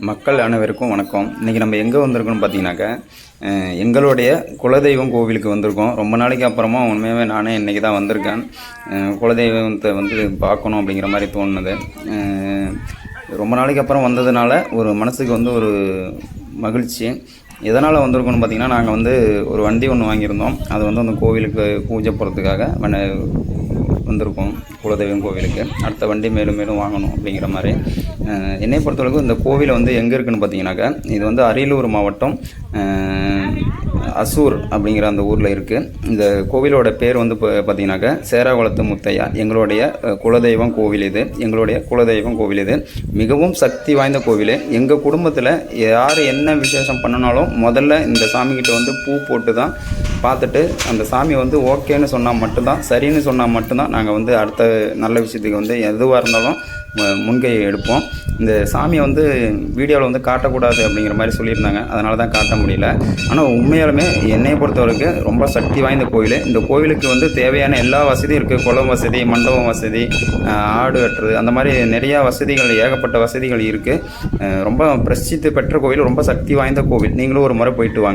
மக்கள் அனைவருக்கும் வணக்கம். இன்றைக்கி நம்ம எங்கே வந்திருக்கோம்னு பார்த்தீங்கன்னாக்கா எங்களுடைய குலதெய்வம் கோவிலுக்கு வந்திருக்கோம். ரொம்ப நாளைக்கு அப்புறமா உண்மையாகவே நானே இன்றைக்கி தான் வந்திருக்கேன். குலதெய்வத்தை வந்து பார்க்கணும் அப்படிங்கிற மாதிரி தோணுது. ரொம்ப நாளைக்கு அப்புறம் வந்ததுனால ஒரு மனசுக்கு வந்து ஒரு மகிழ்ச்சி. எதனால் வந்திருக்கோம்னு பார்த்தீங்கன்னா நாங்கள் வந்து ஒரு வண்டி ஒன்று வாங்கியிருந்தோம். அது வந்து அந்த கோவிலுக்கு பூஜை போகிறதுக்காக வந்திருக்கோம் குலதெய்வம் கோவிலுக்கு. அடுத்த வண்டி மேலும் மேலும் வாங்கணும் அப்படிங்கிற மாதிரி. என்னை பொறுத்தளவுக்கு இந்த கோவில் வந்து எங்கே இருக்குன்னு பார்த்தீங்கன்னாக்கா இது வந்து அரியலூர் மாவட்டம் அசூர் அப்படிங்கிற அந்த ஊரில் இருக்குது இந்த கோவிலோட பேர் வந்து இப்போ பார்த்தீங்கன்னாக்கா சேராகுளத்து முத்தையா. எங்களுடைய குலதெய்வம் கோவில் இது. எங்களுடைய குலதெய்வம் கோவில் இது. மிகவும் சக்தி வாய்ந்த கோவில். எங்கள் குடும்பத்தில் யார் என்ன விசேஷம் பண்ணினாலும் முதல்ல இந்த சாமிக்கிட்ட வந்து பூ போட்டு தான் பார்த்துட்டு அந்த சாமி வந்து ஓகேன்னு சொன்னால் மட்டும்தான் சரின்னு சொன்னால் மட்டும்தான் நாங்கள் வந்து அடுத்த நல்ல விஷயத்துக்கு வந்து எதுவாக இருந்தாலும் முன்கை எடுப்போம். இந்த சாமியை வந்து வீடியோவில் வந்து காட்டக்கூடாது அப்படிங்கிற மாதிரி சொல்லியிருந்தாங்க. அதனால தான் காட்ட முடியல. ஆனால் உண்மையாலுமே என்னையை பொறுத்தவரைக்கும் ரொம்ப சக்தி வாய்ந்த கோவில் இந்த கோவிலுக்கு வந்து தேவையான எல்லா வசதியும் இருக்குது குளம் வசதி மண்டபம் வசதி ஆடு வெட்டுறது அந்த மாதிரி நிறையா வசதிகள் ஏகப்பட்ட வசதிகள் இருக்குது ரொம்ப பிரசித்தி பெற்ற கோவில் ரொம்ப சக்தி வாய்ந்த கோவில். நீங்களும் ஒரு முறை போயிட்டு வாங்க.